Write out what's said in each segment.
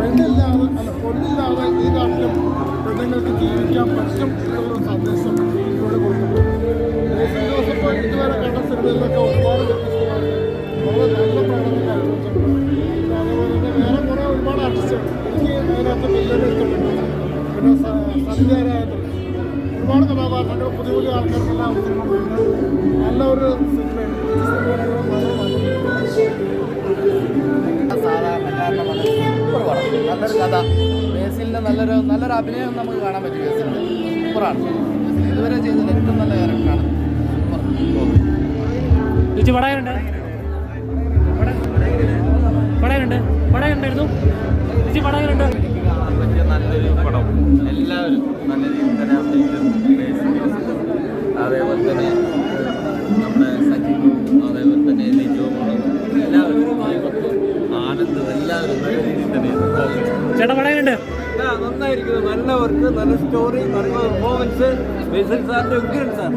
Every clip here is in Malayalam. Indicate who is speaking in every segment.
Speaker 1: പെണ്ണില്ലാതെ അല്ല പൊന്നില്ലാതെ ഈ നാട്ടിലും പെണ്ണുങ്ങൾക്ക് ജീവിക്കാൻ പറ്റും എന്നുള്ള സന്ദേശം ഇവിടെ കൊടുക്കുന്നു ജോസഫ് ഇതുവരെ കണ്ട സിനിമയിലൊക്കെ ഒരുപാട് വ്യത്യസ്തമാണ് വളരെ നല്ല പ്രകടനം കാഴ്ചവെച്ചിട്ടുണ്ട് അതുപോലെ തന്നെ വേറെ കുറേ ഒരുപാട് ആർട്ടിസ്റ്റുകൾ എനിക്ക് അതിനകത്ത് എല്ലാവരും ഇഷ്ടപ്പെട്ടു പിന്നെ സന്ധ്യാരായത്തിൽ ഒരുപാട് കഥാപാത്രങ്ങൾ പുതിയ പുതിയ ആൾക്കാർക്കെല്ലാം അവസരം നല്ല ഒരു
Speaker 2: നല്ലൊരു കഥ. ബേസിലിന്റെ നല്ലൊരു നല്ലൊരു അഭിനയം നമുക്ക് കാണാൻ പറ്റും ബേസിലിന്റെ സൂപ്പറാണ്. ഇതുവരെ ചെയ്തതിൽ ഏറ്റവും നല്ല ക്യാരക്ടറാണ്. സൂപ്പർ.
Speaker 3: ചേച്ചി പടയനുണ്ട്. പടയുണ്ട് പടയുണ്ടായിരുന്നു ചേച്ചി
Speaker 4: പടയനുണ്ട്. കാണാൻ പറ്റിയ നല്ലൊരു പടം. എല്ലാവരും നല്ല രീതിയിൽ തന്നെ ജോസഫ് അതേപോലെ തന്നെ നമ്മുടെ സജിനും അതേപോലെ തന്നെ ലിജോ എല്ലാവരും ആനന്ദും എല്ലാവരും നല്ല രീതിയിൽ
Speaker 3: ചേട്ടാ പറയാനുണ്ട്
Speaker 4: നന്നായിരിക്കുന്നു. നല്ല വർക്ക് നല്ല സ്റ്റോറി നല്ല പെർഫോമൻസ് ബേസിൽ സാറിന്റെ ഉഗ്രൻ സാർ.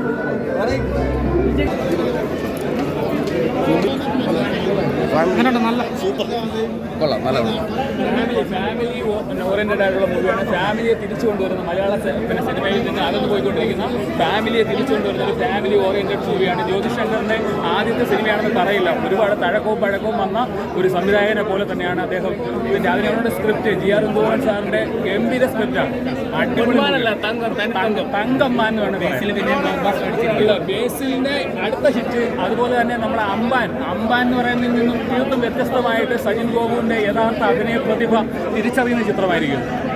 Speaker 3: നല്ല
Speaker 2: കൊള്ളാം നല്ല
Speaker 5: ഫാമിലി ഫാമിലി ഓറിയന്റഡ് ആയിട്ടുള്ള മൂവിയാണ് ഫാമിലിയെ തിരിച്ചു കൊണ്ടുവരുന്ന മലയാള പിന്നെ സിനിമയിൽ നിന്ന് അകന്നു പോയിക്കൊണ്ടിരിക്കുന്ന ഫാമിലിയെ തിരിച്ചു കൊണ്ടുവരുന്ന ഒരു ഫാമിലി ഓറിയന്റഡ് മൂവിയാണ് ജ്യോതിഷ് ശങ്കറിന്റെ ആദ്യത്തെ സിനിമയാണെന്ന് പറയില്ല. ഒരുപാട് തഴക്കവും പഴക്കവും വന്ന ഒരു സംവിധായകനെ പോലെ തന്നെയാണ് അദ്ദേഹം ഇതിന്റെ അതിനോട് സ്ക്രിപ്റ്റ് ജി ആർ എന്തോറൻ സാറിന്റെ ഗംഭീര സ്ക്രിപ്റ്റാണ് അടിപൊളിയല്ല തങ്കം തങ്കം തങ്കമ്മാൻ എന്ന് വേണം ഇല്ല, ബേസിലിന്റെ അടുത്ത ഹിറ്റ് അതുപോലെ തന്നെ നമ്മുടെ അമ്പാൻ. അമ്പാൻ എന്ന് പറയുന്നതിൽ നിന്നും തീർത്തും വ്യത്യസ്തമായിട്ട് സജിൻ ഗോപുവിന്റെ യഥാർത്ഥ അഭിനയ പ്രതിഭ തിരിച്ചറിയുന്ന ചിത്രമായിരിക്കും.